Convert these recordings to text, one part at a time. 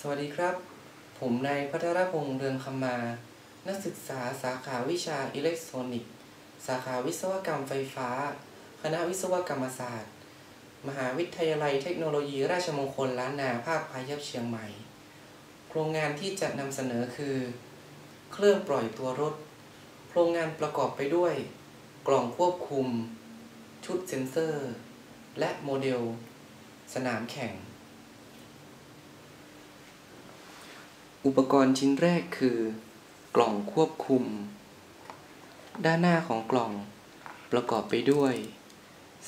สวัสดีครับ ผมนายพัทรพงษ์เรืองคำมา นักศึกษาสาขาวิชาอิเล็กทรอนิกส์ สาขาวิศวกรรมไฟฟ้า คณะวิศวกรรมศาสตร์ มหาวิทยาลัยเทคโนโลยีราชมงคลล้านนาภาคพายัพเชียงใหม่ โครงงานที่จะนำเสนอคือ เครื่องปล่อยตัวรถ โครงงานประกอบไปด้วย กล่องควบคุม ชุดเซ็นเซอร์ และโมเดล สนามแข่ง อุปกรณ์ชิ้นแรกคือ กล่องควบคุม ด้านหน้าของกล่อง ประกอบไปด้วย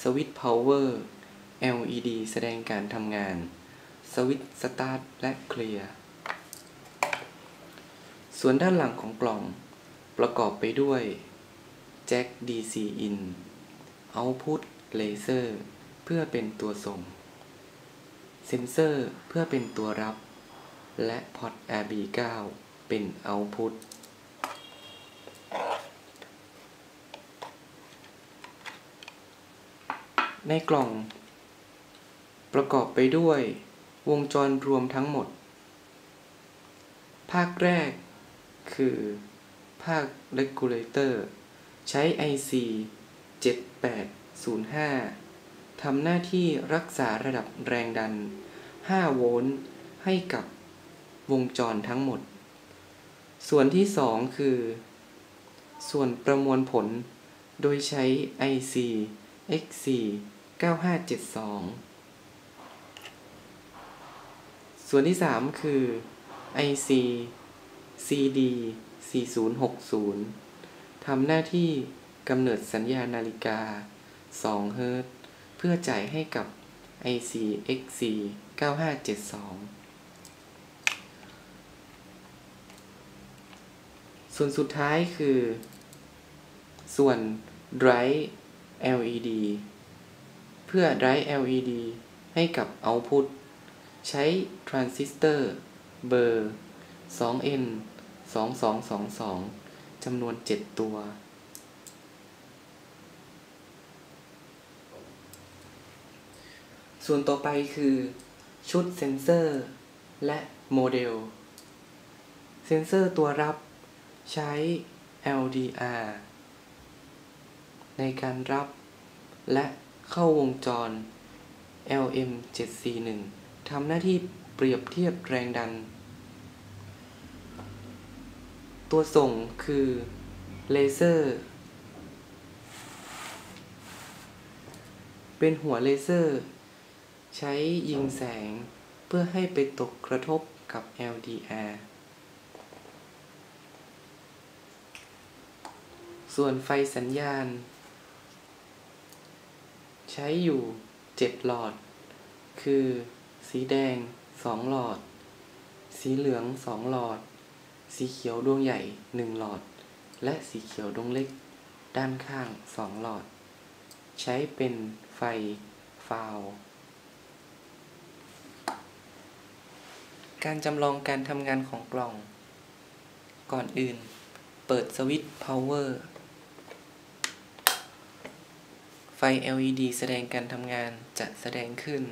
สวิตช์พาวเวอร์ LED แสดงการทำงาน สวิตช์สตาร์ทและเคลียร์ ส่วนด้านหลังของกล่อง ประกอบไปด้วยแจ็ค DC in Output Laser เพื่อเป็นตัวส่ง เซนเซอร์เพื่อเป็นตัวรับ และพอร์ต RB9 เป็น Output ในกล่อง ประกอบไปด้วยวงจรรวมทั้งหมด ภาคแรกคือภาค Regulator ใช้ IC 7805 ทำหน้าที่รักษาระดับแรงดัน 5 โวลต์ให้กับ วงจรทั้งหมด ส่วนที่2คือ ส่วนประมวลผล โดยใช้ IC XC 9572 ส่วนที่3คือ IC CD 4060 ทำหน้าที่กำเนิดสัญญาณนาฬิกา 2 เฮิรตซ์เพื่อจ่ายให้กับ IC XC 9572 ส่วนสุดท้ายคือ ส่วน Drive LED เพื่อ Drive LED ให้กับ Output ใช้ทรานซิสเตอร์เบอร์ 2N 2222จำนวน 7 ตัว ส่วนต่อไปคือ ชุดเซนเซอร์ และโมเดล เซนเซอร์ตัวรับ ใช้ LDR ในการรับและเข้าวงจร LM741 ทำหน้าที่เปรียบเทียบแรงดัน ตัวส่งคือเลเซอร์ เป็นหัวเลเซอร์ ใช้ยิงแสงเพื่อให้ไปตกกระทบกับ LDR ส่วนไฟสัญญาณ ใช้อยู่ 7 หลอด คือ สีแดง 2 หลอด สีเหลือง 2 หลอด สีเขียวดวงใหญ่ 1 หลอด และสีเขียวดวงเล็ก ด้านข้าง 2 หลอด ใช้เป็นไฟฟาวการจำลองการทำงานของกล่อง ก่อนอื่น เปิดสวิตช์ power ไฟ LED แสดงการทำงานจะแสดงขึ้น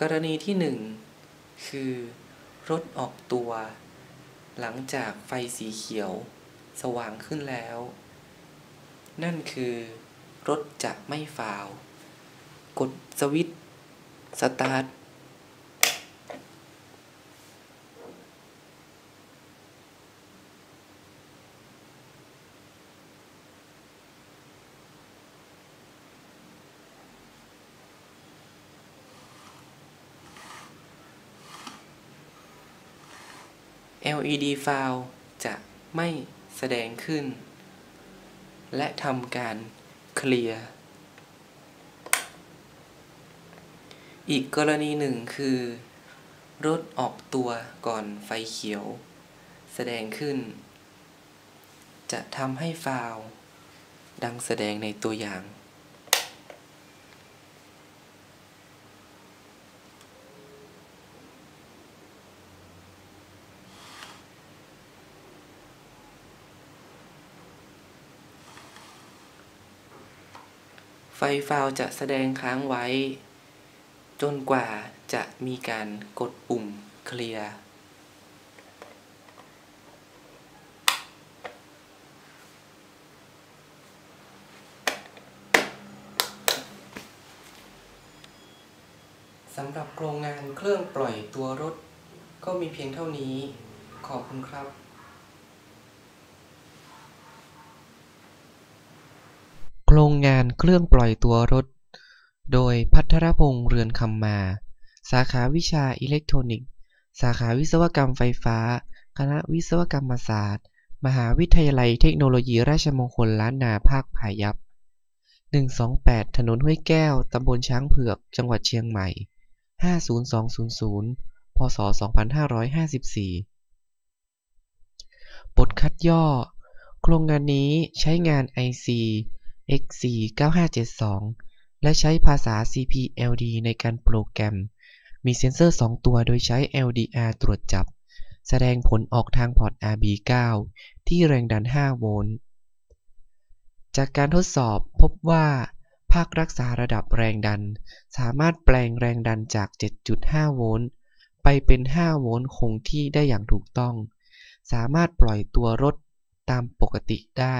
กรณีที่ 1 คือ รถออกตัว หลังจากไฟสีเขียว สว่างขึ้นแล้ว นั่นคือ รถจะไม่ฟาว กดสวิตช์สตาร์ท LED ฟาวจะไม่แสดงขึ้น และทำการเคลียร์ อีกกรณีหนึ่งคือ รถออกตัวก่อนไฟเขียว แสดงขึ้น จะทำให้ฟาวดังแสดงในตัวอย่าง ไฟฟาวจะแสดงค้างไว้ จนกว่าจะมีการกดปุ่มเคลียร์สำหรับโครงงานเครื่องปล่อยตัวรถ ก็มีเพียงเท่านี้ ขอบคุณครับ โรงงานเครื่องปล่อยตัวรถ โดยพัทรพงษ์เรือนคำมา สาขาวิชาอิเล็กทรอนิกส์ สาขาวิศวกรรมไฟฟ้า คณะวิศวกรรมศาสตร์ มหาวิทยาลัยเทคโนโลยีราชมงคลล้านนาภาคพายัพ 128 ถนนห้วยแก้ว ตำบลช้างเผือก จังหวัดเชียงใหม่ 50200 พศ 2554 บทคัดย่อ โครงงานนี้ใช้งาน IC XC 9572 และใช้ภาษา CPLD ในการโปรแกรม มีเซ็นเซอร์ 2 ตัวโดยใช้ LDR ตรวจจับ แสดงผลออกทางพอร์ต RB9 ที่แรงดัน 5 โวลต์ จากการทดสอบพบว่า ภาครักษาระดับแรงดัน สามารถแปลงแรงดันจาก 7.5 โวลต์ ไปเป็น 5 โวลต์คงที่ได้อย่างถูกต้อง สามารถปล่อยตัวรถตามปกติได้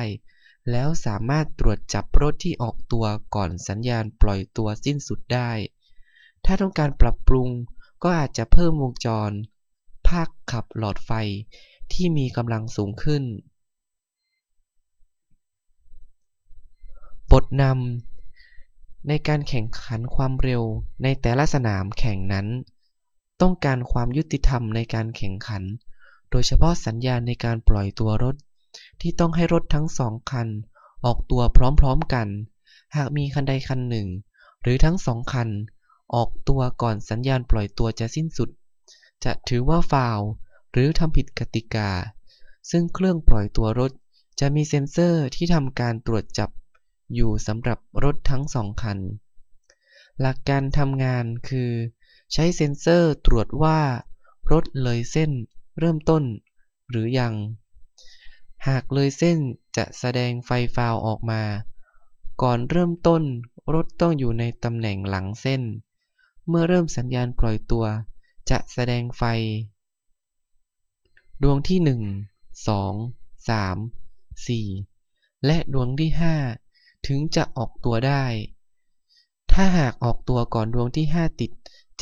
แล้วสามารถตรวจจับรถที่ออกตัวก่อนสัญญาณปล่อยตัวสิ้นสุดได้ ถ้าต้องการปรับปรุงก็อาจจะเพิ่มวงจร ภาคขับหลอดไฟที่มีกำลังสูงขึ้น บทนำในการแข่งขันความเร็วในแต่ละสนามแข่งนั้น ต้องการความยุติธรรมในการแข่งขัน โดยเฉพาะสัญญาณในการปล่อยตัวรถ ที่ต้องให้รถทั้งสองคัน ออกตัวพร้อมๆกัน หากมีคันใดคันหนึ่ง หรือทั้งสองคัน ออกตัวก่อนสัญญาณปล่อยตัวจะสิ้นสุด จะถือว่าฟาวหรือทำผิดกติกา ซึ่งเครื่องปล่อยตัวรถจะมีเซ็นเซอร์ที่ทำการตรวจจับ อยู่สำหรับรถทั้งสองคัน หลักการทำงานคือ ใช้เซ็นเซอร์ตรวจว่า รถเลยเส้น เริ่มต้น หรือยัง หากเลยเส้นจะแสดงไฟฟาวออกมา ก่อนเริ่มต้นรถต้องอยู่ในตำแหน่งหลังเส้น เมื่อเริ่มสัญญาณปล่อยตัว จะแสดงไฟ ดวงที่ 1 2 3 4 และดวงที่ 5 ถึงจะออกตัวได้ ถ้าหากออกตัวก่อนดวงที่ 5 ติด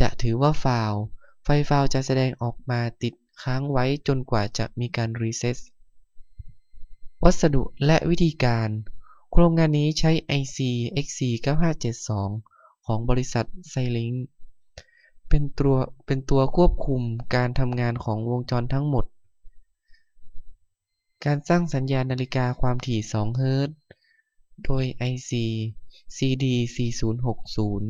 จะถือว่าฟาว ไฟฟาวจะแสดงออกมาติดค้างไว้จนกว่าจะมีการรีเซ็ต วัสดุและวิธีการ โครงงานนี้ใช้ IC XC 9572 ของบริษัทไซลิงเป็นตัวเป็นตัวควบคุมการทำงานของวงจรทั้งหมด การสร้างสัญญาณนาฬิกาความถี่ 2 เฮิรตซ์ โดย IC CD4060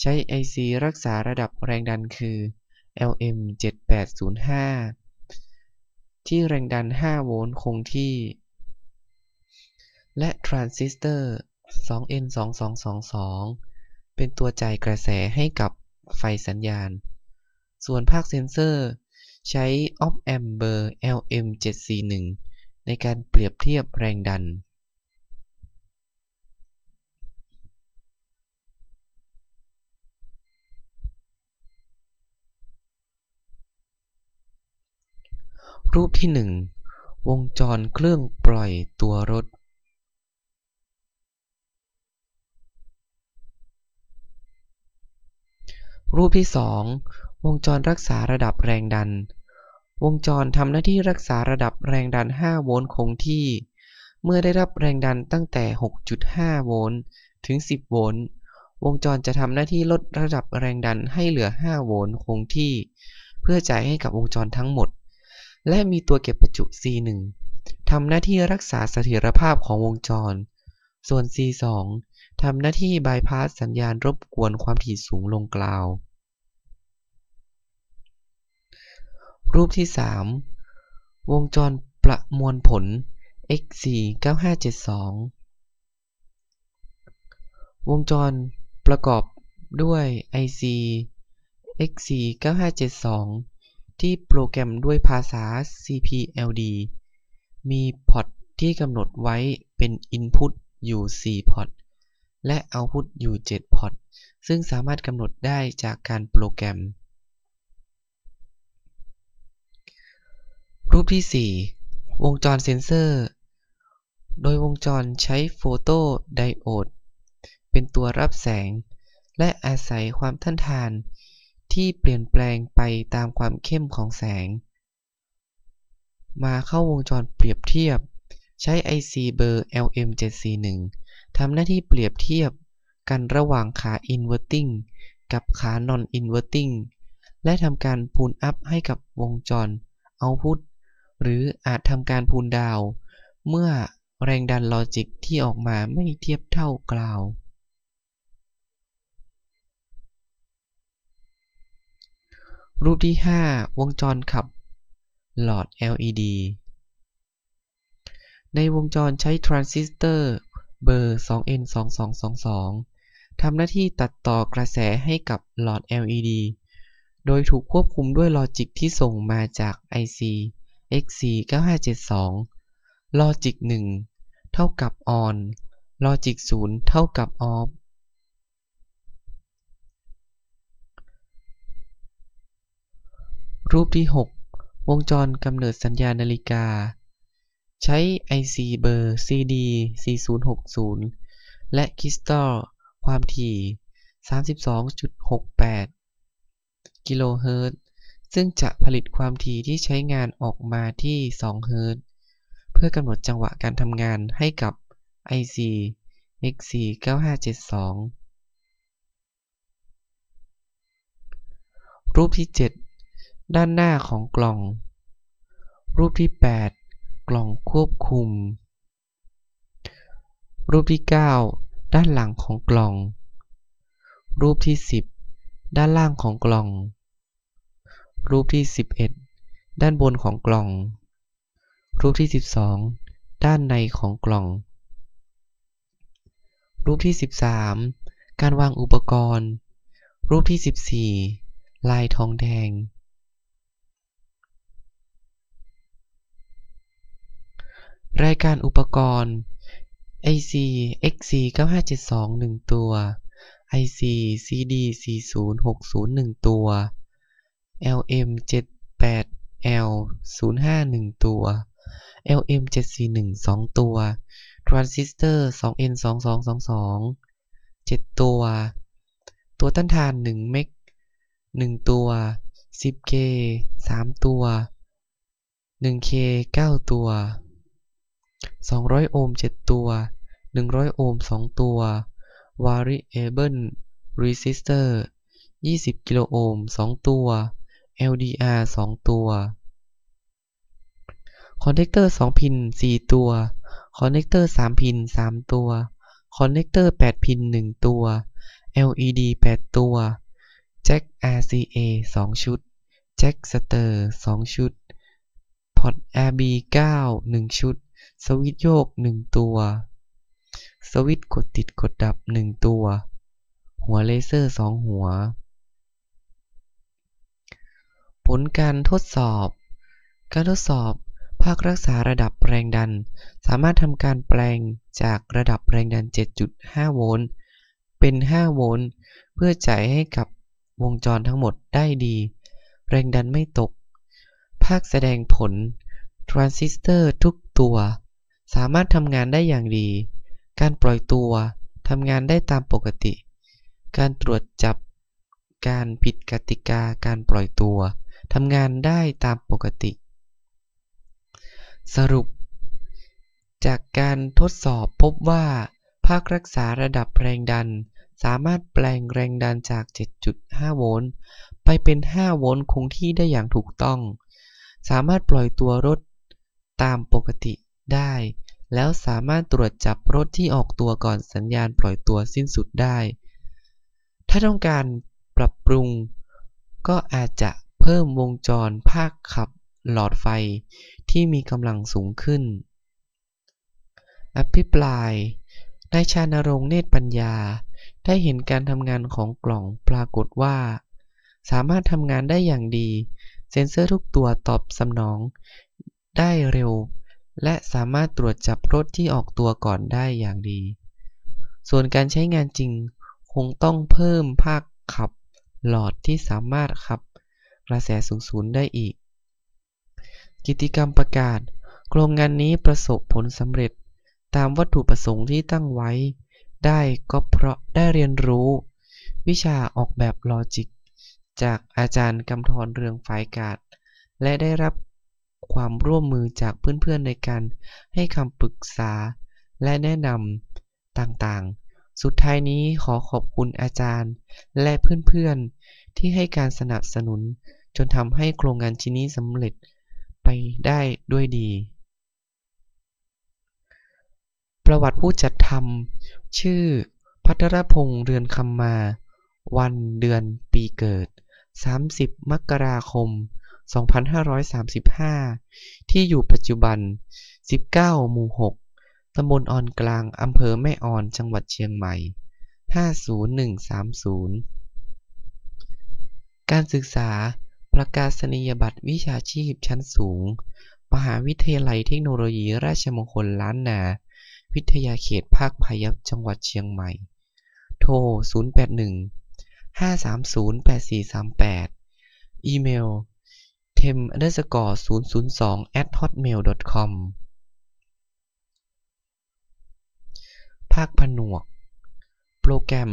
ใช้ IC รักษาระดับแรงดันคือ LM7805 ที่แรงดัน 5 โวลต์คงที่ และทรานซิสเตอร์ 2N2222 เป็นตัวจ่ายกระแสให้กับไฟสัญญาณ ส่วนภาคเซ็นเซอร์ใช้ Op Amp เบอร์ LM741 ในการเปรียบเทียบแรงดัน รูปที่ 1 วงจรเครื่องปล่อยตัวรถ รูปที่ 2 วงจรรักษาระดับแรงดัน วงจรทำหน้าที่รักษาระดับแรงดัน 5 โวลต์คงที่ เมื่อได้รับแรงดันตั้งแต่ 6.5 โวลต์ถึง 10 โวลต์ วงจรจะทำหน้าที่ลดระดับแรงดันให้เหลือ 5 โวลต์คงที่ เพื่อจ่ายให้กับวงจรทั้งหมด และมีตัวเก็บประจุ C1 ทำหน้าที่รักษาเสถียรภาพของวงจร ส่วน C2 ทำหน้าที่บายพาสสัญญาณรบกวนความถี่สูงลงกล่าว รูปที่ 3 วงจรประมวลผล XC 9572 วงจรประกอบด้วย IC XC 9572 ที่โปรแกรมด้วยภาษา CPLD มีพอร์ตที่กำหนดไว้เป็น Input อยู่ 4 พอร์ต และ Output อยู่ 7 พอร์ต ซึ่งสามารถกำหนดได้จากการโปรแกรม รูปที่ 4 วงจรเซนเซอร์ โดยวงจรใช้โฟโตไดโอดเป็นตัวรับแสง และอาศัยความต้านทาน ที่เปลี่ยนแปลงไปตามความเข้มของแสง มาเข้าวงจรเปรียบเทียบ ใช้ IC เบอร์ LM741 ทำหน้าที่เปรียบเทียบกันระหว่างขา Inverting กับขา Non-Inverting และทำการพูลอัพให้กับวงจร Output หรืออาจทำการพูลดาว เมื่อแรงดันลอจิกที่ออกมาไม่เทียบเท่ากล่าว รูปที่ 5 วงจรขับหลอด LED ในวงจรใช้ทรานซิสเตอร์เบอร์ 2N2222 ทำหน้าที่ตัดต่อกระแสให้กับหลอด LED โดยถูกควบคุมด้วยลอจิกที่ส่งมาจาก IC XC9572 ลอจิก1 เท่ากับ ON ลอจิก0เท่ากับ OFF รูปที่ 6 วงจรกำเนิดสัญญาณนาฬิกา ใช้ IC เบอร์ CD4060 และคริสตัลความถี่ 32.68 กิโลเฮิรตซ์ ซึ่งจะผลิตความถี่ที่ใช้งานออกมาที่ 2 เฮิรตซ์ เพื่อกำหนดจังหวะการทำงานให้กับ IC XC9572 รูปที่ 7 ด้านหน้าของกล่อง รูปที่ 8 กล่องควบคุม รูปที่ 9 ด้านหลังของกล่อง รูปที่ 10 ด้านล่างของกล่อง รูปที่ 11 ด้านบนของกล่อง รูปที่ 12 ด้านในของกล่อง รูปที่ 13 การวางอุปกรณ์ รูปที่ 14 ลายทองแดง รายการอุปกรณ์ IC XC9572 1 ตัว IC CD4060 1 ตัว LM78L05 1 ตัว LM741 2 ตัว ทรานซิสเตอร์ 2N2222 7 ตัว ตัวต้านทาน 1 เมก 1 ตัว 10K 3 ตัว 1K 9 ตัว 200 โอห์ม7ตัว 100 โอห์ม2ตัว Variable Resistor 20 กิโลโอห์ม2ตัว LDR 2ตัวคอนเนคเตอร์2พิน 4 ตัว คอนเนคเตอร์3พิน 3 ตัว คอนเนคเตอร์8พิน 1 ตัว LED 8 ตัว แจ็ค RCA 2 ชุด แจ็คสเตอร์ 2 ชุด พอร์ต RB9 1 ชุด สวิตช์โยก1ตัว สวิตกดติดกดดับ1ตัว หัวเลเซอร์2หัว ผลการทดสอบ การทดสอบภาครักษาระดับแรงดัน สามารถทำการแปลงจากระดับแรงดัน 7.5 โวลต์ เป็น 5 โวลต์ เพื่อจ่ายให้กับวงจรทั้งหมดได้ดี แรงดันไม่ตก ภาคแสดงผล ทรานซิสเตอร์ทุกตัว สามารถทำงานได้อย่างดี การปล่อยตัวทำงานได้ตามปกติ การตรวจจับ การผิดกติกา การปล่อยตัวทำงานได้ตามปกติ สรุป จากการทดสอบพบว่า ภาครักษาระดับแรงดัน สามารถแปลงแรงดันจาก 7.5 โวลต์ไปเป็น 5 โวลต์คงที่ได้อย่างถูกต้อง สามารถปล่อยตัวรถตามปกติ ได้ แล้วสามารถตรวจจับรถที่ออกตัวก่อนสัญญาณปล่อยตัวสิ้นสุดได้ ถ้าต้องการปรับปรุง ก็อาจจะเพิ่มวงจรภาคขับหลอดไฟที่มีกำลังสูงขึ้น อภิปรายนายชานรงค์เนตรปัญญา ได้เห็นการทำงานของกล่องปรากฏว่า สามารถทำงานได้อย่างดี เซ็นเซอร์ทุกตัวตอบสนอง ได้เร็ว และสามารถตรวจจับรถที่ออกตัวก่อนได้อย่างดี ส่วนการใช้งานจริงคงต้องเพิ่มภาคขับหลอดที่สามารถขับกระแสสูงสุดได้อีก กิจกรรมประกาศ โครงงานนี้ประสบผลสำเร็จตามวัตถุประสงค์ที่ตั้งไว้ ได้ก็เพราะได้เรียนรู้ วิชาออกแบบลอจิก จากอาจารย์กำธรเรืองฝ่ายการและได้รับ ความร่วมมือจากเพื่อนๆในการให้คำปรึกษา และแนะนำต่างๆ สุดท้ายนี้ขอขอบคุณอาจารย์ และเพื่อนๆ ที่ให้การสนับสนุน จนทำให้โครงงานชิ้นนี้สำเร็จไปได้ด้วยดี ประวัติผู้จัดทำชื่อภัทรพงษ์เรือนคำมา วันเดือนปีเกิด 30 มกราคม 2535 ที่อยู่ปัจจุบัน 19 หมู่ 6 ตำบลออนกลาง อำเภอแม่ออน จังหวัดเชียงใหม่ 50130 การศึกษาประกาศนียบัตรวิชาชีพชั้นสูง มหาวิทยาลัยเทคโนโลยีราชมงคลล้านนา วิทยาเขตภาคพายัพจังหวัดเชียงใหม่ โทร 081 530 8438 อีเมล tem_002@hotmail.com ภาคผนวก โปรแกรม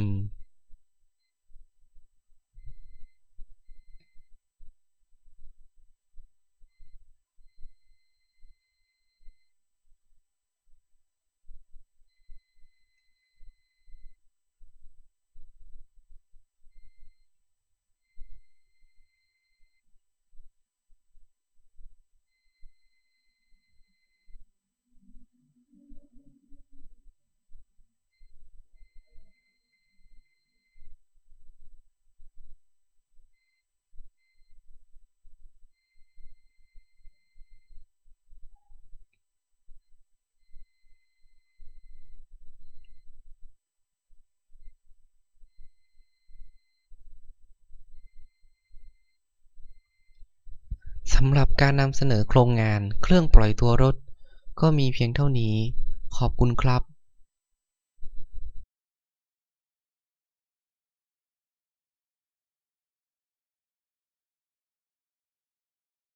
สำหรับการนำเสนอโครงงานเครื่องปล่อยตัวรถ ก็มีเพียงเท่านี้ ขอบคุณครับ